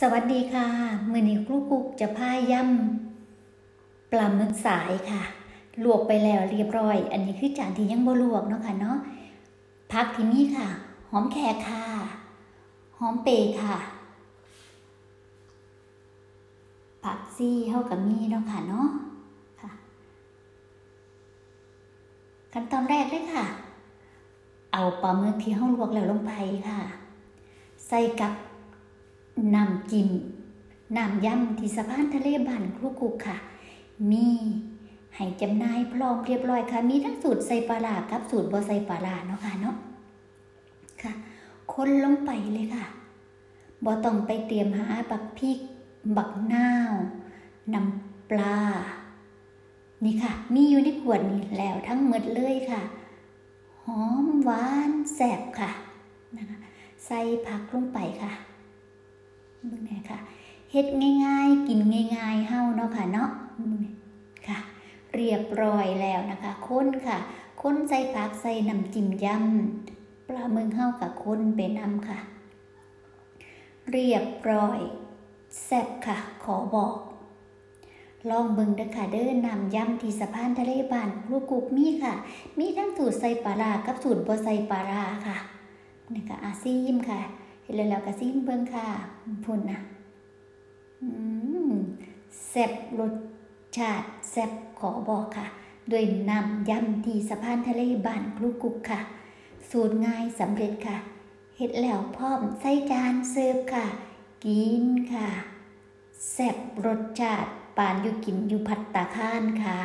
สวัสดีค่ะมือนี้ครูกุกจะพายย่ำปลาหมึกสายค่ะ ลวกไปแล้วเรียบร้อย อันนี้คือจานที่ยังบ่ลวกเนาะค่ะเนาะพักที่นี่ค่ะ หอมแขกค่ะ หอมเปรย์ค่ะ ผักซี่เท่ากับมีเนาะค่ะเนาะค่ะ ขั้นตอนแรกเลยค่ะ เอาปลาหมึกที่เฮาลวกแล้วลงไปค่ะ ใส่กับ น้ำจิ้มน้ำยำที่สะพานทะเลบ้านครูกุกค่ะ มีให้จำหน่ายพร้อมเรียบร้อยค่ะ มีทั้งสูตรใส่ปลาร้ากับสูตรบ่ใส่ปลาร้าเนาะค่ะเนาะค่ะ คนลงไปเลยค่ะบ่ต้องไปเตรียมหาบักพริก บักนาวน้ำปลา นี่ค่ะ มีอยู่ในขวดนี้แล้วทั้งหมดเลยค่ะ หอมหวานแซ่บค่ะนะคะใส่ผักลงไปค่ะ เบิ่งแน่ค่ะเฮ็ดง่ายๆ กินง่ายๆเฮาเนาะค่ะเนาะค่ะ เรียบร้อยแล้วนะคะค้นค่ะค้นใส่ผักใส่น้ำจิ้มยำปลาหมึกเฮากับค้นไปนำค่ะ เรียบร้อยแซ่บค่ะ ขอบอก ลองเบิ่งเด้อค่ะเด้อนำยำที่สะพานทะเลบานลูกกุกมีค่ะ มีทั้งสูตรใส่ปลาร้ากับสูตรบ่ใส่ปลาร้าค่ะนี่ค่ะอาซีมค่ะ เห็นแล้วเราก็ซิมเบิ่งค่ะพุ่นนะแซ่บรสชาติแซ่บขอบอกค่ะ ด้วยน้ำยำที่สะพานทะเลบ้านครูกุกค่ะ สูตรง่ายสำเร็จค่ะเห็ดแล้วพร้อมใส่จานเสิร์ฟค่ะ กินค่ะแซ่บรสชาติปานอยู่กินอยู่พัตตาคานค่ะ